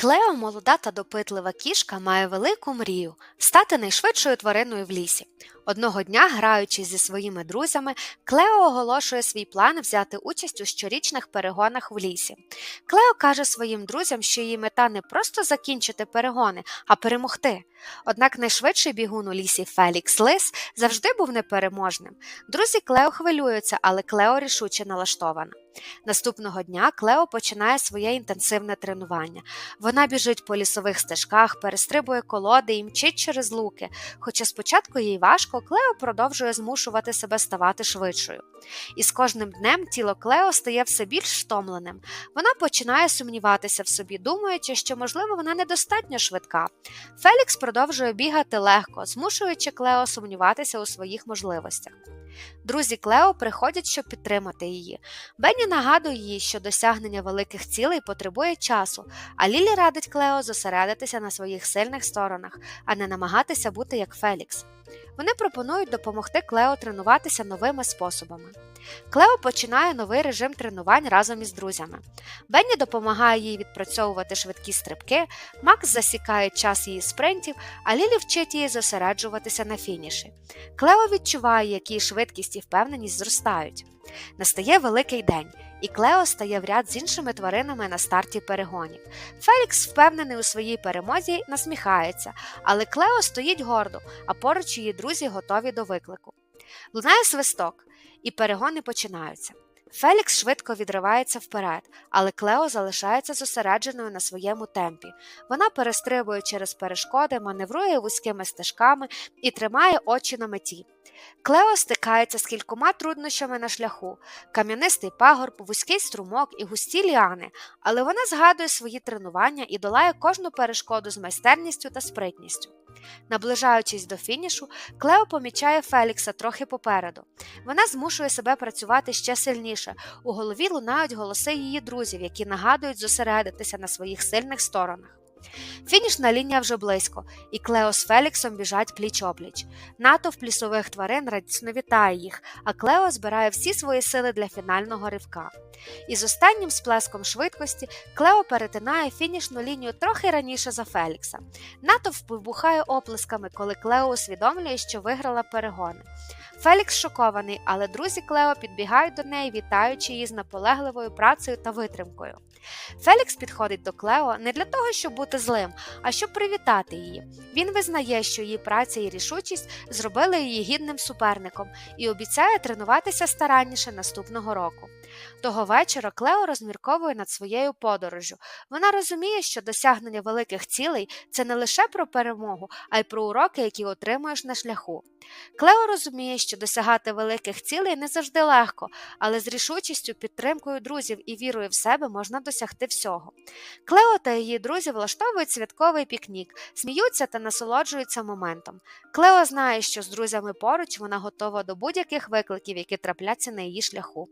Клео, молода та допитлива кішка, має велику мрію стати найшвидшою твариною в лісі. Одного дня, граючи зі своїми друзями, Клео оголошує свій план взяти участь у щорічних перегонах в лісі. Клео каже своїм друзям, що її мета не просто закінчити перегони, а перемогти. Однак найшвидший бігун у лісі Фелікс Лис завжди був непереможним. Друзі Клео хвилюються, але Клео рішуче налаштована. Наступного дня Клео починає своє інтенсивне тренування. Вона біжить по лісових стежках, перестрибує колоди і мчить через луки. Хоча спочатку їй важко, Клео продовжує змушувати себе ставати швидшою. І з кожним днем тіло Клео стає все більш втомленим. Вона починає сумніватися в собі, думаючи, що, можливо, вона недостатньо швидка. Фелікс продовжує бігати легко, змушуючи Клео сумніватися у своїх можливостях. Друзі Клео приходять, щоб підтримати її. Бенні нагадує їй, що досягнення великих цілей потребує часу, а Лілі радить Клео зосередитися на своїх сильних сторонах, а не намагатися бути як Фелікс. Вони пропонують допомогти Клео тренуватися новими способами. Клео починає новий режим тренувань разом із друзями. Бенні допомагає їй відпрацьовувати швидкі стрибки, Макс засікає час її спринтів, а Лілі вчить її зосереджуватися на фініші. Клео відчуває, як її швидкість і впевненість зростають. Настає великий день, і Клео стає в ряд з іншими тваринами на старті перегонів. Фелікс, впевнений у своїй перемозі, насміхається, але Клео стоїть гордо, а поруч її друзі готові до виклику. Лунає свисток, і перегони починаються. Фелікс швидко відривається вперед, але Клео залишається зосередженою на своєму темпі. Вона перестрибує через перешкоди, маневрує вузькими стежками і тримає очі на меті. Клео стикається з кількома труднощами на шляху кам'янистий пагорб, вузький струмок і густі ліани, але вона згадує свої тренування і долає кожну перешкоду з майстерністю та спритністю. Наближаючись до фінішу, Клео помічає Фелікса трохи попереду. Вона змушує себе працювати ще сильніше. У голові лунають голоси її друзів, які нагадують зосередитися на своїх сильних сторонах. Фінішна лінія вже близько, і Клео з Феліксом біжать пліч опліч. Натовп лісових тварин радісно вітає їх, а Клео збирає всі свої сили для фінального ривка. І з останнім сплеском швидкості Клео перетинає фінішну лінію трохи раніше за Фелікса. Натовп вибухає оплесками, коли Клео усвідомлює, що виграла перегони. Фелікс шокований, але друзі Клео підбігають до неї, вітаючи її з наполегливою працею та витримкою. Фелікс підходить до Клео не для того, щоб бути злим, а щоб привітати її. Він визнає, що її праця і рішучість зробили її гідним суперником і обіцяє тренуватися старанніше наступного року. Того вечора Клео розмірковує над своєю подорожю. Вона розуміє, що досягнення великих цілей це не лише про перемогу, а й про уроки, які отримуєш на шляху. Клео розуміє, що досягати великих цілей не завжди легко, але з рішучістю, підтримкою друзів і вірою в себе можна досягти всього. Клео та її друзі влаштовують святковий пікнік, сміються та насолоджуються моментом. Клео знає, що з друзями поруч вона готова до будь-яких викликів, які трапляться на її шляху.